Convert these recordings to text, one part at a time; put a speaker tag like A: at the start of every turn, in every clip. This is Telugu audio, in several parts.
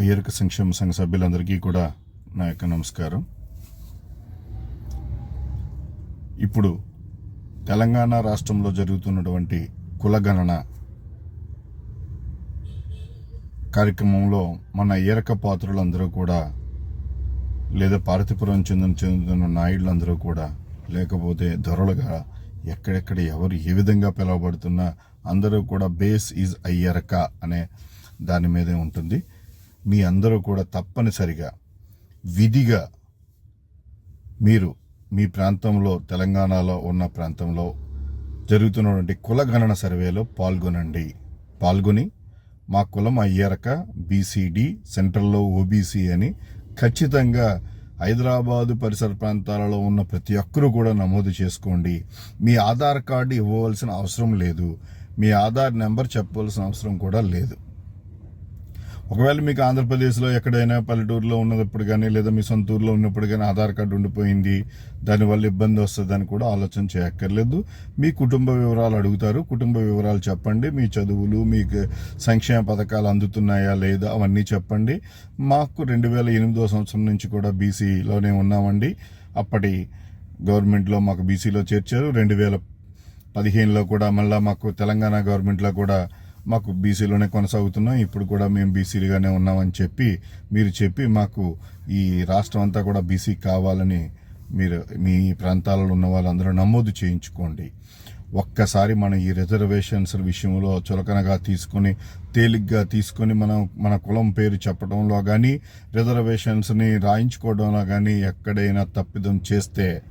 A: అయ్యరక సంక్షేమ సంఘ సభ్యులందరికీ కూడా నా యొక్క నమస్కారం. ఇప్పుడు తెలంగాణ రాష్ట్రంలో జరుగుతున్నటువంటి కులగణన కార్యక్రమంలో మన ఈరక పాత్రులందరూ కూడా లేదా పార్వతీపురం చెందిన చెందుతున్న నాయుళ్ళందరూ కూడా లేకపోతే ధరలుగా ఎక్కడెక్కడ ఎవరు ఏ విధంగా పిలువబడుతున్నా అందరూ కూడా బేస్ ఈజ్ అయ్యరక అనే దాని మీదే ఉంటుంది. మీ అందరూ కూడా తప్పనిసరిగా విధిగా మీరు మీ ప్రాంతంలో తెలంగాణలో ఉన్న ప్రాంతంలో జరుగుతున్నటువంటి కులగణన సర్వేలో పాల్గొనండి. పాల్గొని మా కులం అయ్యారక బీసీడీ సెంట్రల్లో ఓబీసీ అని ఖచ్చితంగా హైదరాబాదు పరిసర ప్రాంతాలలో ఉన్న ప్రతి ఒక్కరూ కూడా నమోదు చేసుకోండి. మీ ఆధార్ కార్డు ఇవ్వవలసిన అవసరం లేదు. మీ ఆధార్ నెంబర్ చెప్పవలసిన అవసరం కూడా లేదు. ఒకవేళ మీకు ఆంధ్రప్రదేశ్లో ఎక్కడైనా పల్లెటూరులో ఉన్నప్పుడు కానీ లేదా మీ సొంత ఊర్లో ఉన్నప్పుడు కానీ ఆధార్ కార్డు ఉండిపోయింది దానివల్ల ఇబ్బంది వస్తుందని కూడా ఆలోచన చేయక్కర్లేదు. మీ కుటుంబ వివరాలు అడుగుతారు. కుటుంబ వివరాలు చెప్పండి. మీ చదువులు మీకు సంక్షేమ పథకాలు అందుతున్నాయా లేదా అవన్నీ చెప్పండి. మాకు రెండు వేల ఎనిమిదో సంవత్సరం నుంచి కూడా బీసీలోనే ఉన్నామండి. అప్పటి గవర్నమెంట్లో మాకు బీసీలో చేర్చారు. రెండు వేల పదిహేనులో కూడా మళ్ళీ మాకు తెలంగాణ గవర్నమెంట్లో కూడా మాకు బీసీలోనే కొనసాగుతున్నాం. ఇప్పుడు కూడా మేము బీసీలుగానే ఉన్నామని చెప్పి మీరు చెప్పి మాకు ఈ రాష్ట్రం అంతా కూడా బీసీ కావాలని మీరు మీ ప్రాంతాలలో ఉన్న వాళ్ళందరూ నమోదు చేయించుకోండి. ఒక్కసారి మనం ఈ రిజర్వేషన్స్ విషయంలో చులకనగా తీసుకొని తేలిగ్గా తీసుకొని మనం మన కులం పేరు చెప్పడంలో కానీ రిజర్వేషన్స్ని రాయించుకోవడంలో కానీ ఎక్కడైనా తప్పిదం చేస్తే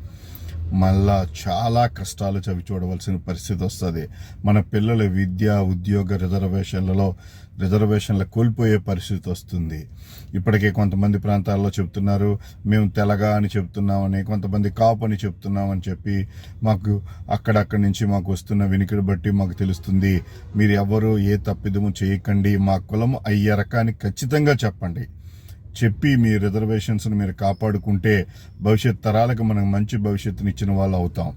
A: మళ్ళా చాలా కష్టాలు చవి చూడవలసిన పరిస్థితి వస్తుంది. మన పిల్లల విద్య ఉద్యోగ రిజర్వేషన్లలో రిజర్వేషన్లు కోల్పోయే పరిస్థితి వస్తుంది. ఇప్పటికే కొంతమంది ప్రాంతాల్లో చెప్తున్నారు మేము తెలగా అని చెప్తున్నామని కొంతమంది కాపు అని చెప్తున్నామని చెప్పి మాకు అక్కడక్కడి నుంచి మాకు వస్తున్న వినికిడి బట్టి మాకు తెలుస్తుంది. మీరు ఎవరు ఏ తప్పిదము చేయకండి. మా కులం అయ్యే రకాన్ని ఖచ్చితంగా చెప్పండి. చెప్పి మీ రిజర్వేషన్స్ని మీరు కాపాడుకుంటే భవిష్యత్ తరాలకు మనం మంచి భవిష్యత్తుని ఇచ్చిన వాళ్ళు అవుతాం.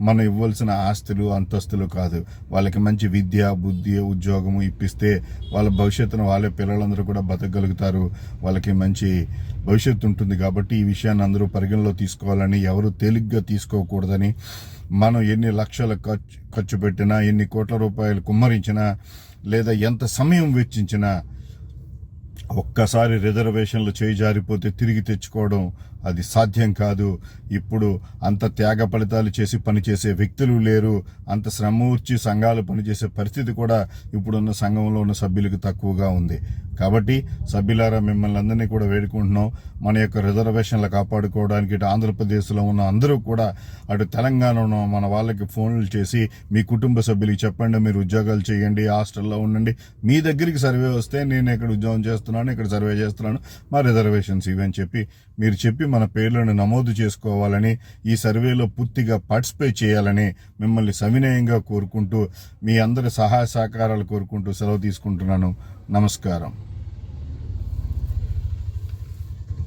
A: మనం ఇవ్వాల్సిన ఆస్తులు అంతస్తులు కాదు. వాళ్ళకి మంచి విద్య బుద్ధి ఉద్యోగము ఇప్పిస్తే వాళ్ళ భవిష్యత్తును వాళ్ళ పిల్లలందరూ కూడా బతకగలుగుతారు. వాళ్ళకి మంచి భవిష్యత్తు ఉంటుంది కాబట్టి ఈ విషయాన్ని అందరూ పరిగణలో తీసుకోవాలని ఎవరు తేలిగ్గా తీసుకోకూడదని మనం ఎన్ని లక్షల ఖర్చు ఖర్చు పెట్టినా ఎన్ని కోట్ల రూపాయలు కుమ్మరించినా లేదా ఎంత సమయం వెచ్చించినా ఒక్కసారి రిజర్వేషన్లు చేయి జారిపోతే తిరిగి తెచ్చుకోవడం అది సాధ్యం కాదు. ఇప్పుడు అంత త్యాగ ఫలితాలు చేసి పనిచేసే వ్యక్తులు లేరు. అంత శ్రమూర్చి సంఘాలు పనిచేసే పరిస్థితి కూడా ఇప్పుడున్న సంఘంలో ఉన్న సభ్యులకు తక్కువగా ఉంది. కాబట్టి సభ్యులారా మిమ్మల్ని అందరినీ కూడా వేడుకుంటున్నాం. మన యొక్క రిజర్వేషన్లు కాపాడుకోవడానికి ఇటు ఆంధ్రప్రదేశ్లో ఉన్న అందరూ కూడా అటు తెలంగాణలో మన వాళ్ళకి ఫోన్లు చేసి మీ కుటుంబ సభ్యులకి చెప్పండి మీరు ఉద్యోగాలు చేయండి హాస్టల్లో ఉండండి. మీ దగ్గరికి సర్వే వస్తే నేను ఇక్కడ ఉద్యోగం చేస్తున్నాను ఇక్కడ సర్వే చేస్తున్నాను మా రిజర్వేషన్స్ ఇవని చెప్పి మీరు చెప్పి మన పేర్లను నమోదు చేసుకోవాలని ఈ సర్వేలో పూర్తిగా పార్టిసిపేట్ చేయాలని మిమ్మల్ని సవినయంగా కోరుకుంటూ మీ అందరి సహాయ సహకారాలు కోరుకుంటూ సెలవు తీసుకుంటున్నాను. నమస్కారం.